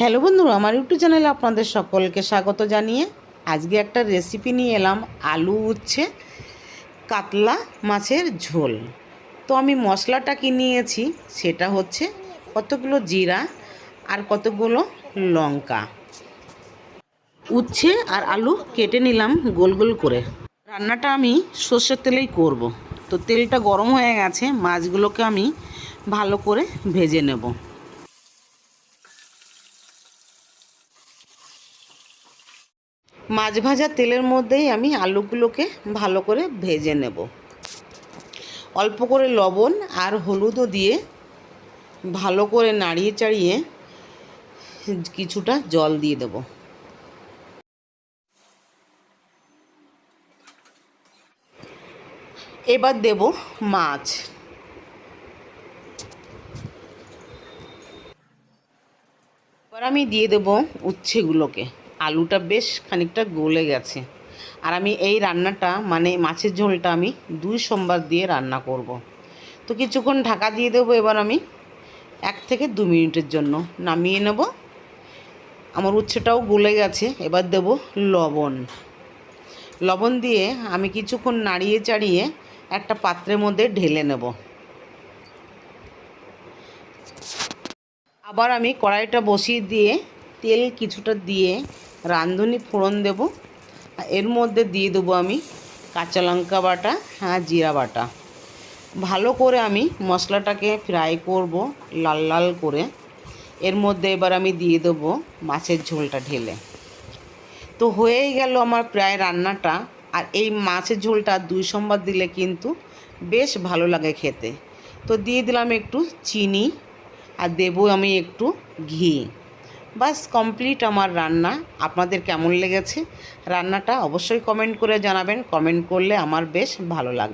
Hello বন্ধুরা, আমার YouTube চ্যানেলে আপনাদের সকলকে স্বাগত জানিয়ে আজকে একটা রেসিপি নিয়ে এলাম, আলু উচ্ছে, কাতলা মাছের ঝোল। তো আমি মশলাটা কি নিয়েছি, সেটা হচ্ছে কতগুলো জিরা আর কতগুলো লঙ্কা। উচ্ছে আর আলু কেটে নিলাম গোল গোল করে। রান্নাটা আমি সর্ষের তেলেই করব। তো তেলটা গরম হয়ে গেছে, মাছগুলোকে আমি ভালো করে ভেজে নেব। মাছ ভাজা তেলের মধ্যেই আমি আলুগুলোকে ভালো করে ভেজে নেব। অল্প করে লবণ আর হলুদও দিয়ে ভালো করে নাড়িয়ে চাড়িয়ে কিছুটা জল দিয়ে দেব। এবার দেব মাছ। এবার আমি দিয়ে দেব উচ্ছেগুলোকে। আলুটা বেশ খানিকটা গলে গেছে। আর আমি এই রান্নাটা মানে মাছের ঝোলটা আমি দুই সোমবার দিয়ে রান্না করব। তো কিছুক্ষণ ঢাকা দিয়ে দেবো এবার আমি এক থেকে দু মিনিটের জন্য। নামিয়ে নেব। আমার উচ্ছেটাও গলে গেছে। এবার দেব লবণ। লবণ দিয়ে আমি কিছুক্ষণ নাড়িয়ে চাড়িয়ে একটা পাত্রের মধ্যে ঢেলে নেব। আবার আমি কড়াইটা বসিয়ে দিয়ে তেল কিছুটা দিয়ে রাঁধুনি ফোড়ন দেব। এর মধ্যে দিয়ে দেবো আমি কাঁচা লঙ্কা বাটা হ্যাঁ জিরা বাটা। ভালো করে আমি মশলাটাকে ফ্রাই করব লাল লাল করে। এর মধ্যে এবার আমি দিয়ে দেবো মাছের ঝোলটা ঢেলে। তো হয়েই গেল আমার প্রায় রান্নাটা। আর এই মাছের ঝোলটা দুই সোমবার দিলে কিন্তু বেশ ভালো লাগে খেতে। তো দিয়ে দিলাম একটু চিনি আর দেবো আমি একটু ঘি। বাস কমপ্লিট আমার রান্না। আপনাদের কেমন লেগেছে? রান্নাটা অবশ্যই কমেন্ট করে জানাবেন। কমেন্ট করলে আমার বেশ ভালো লাগবে।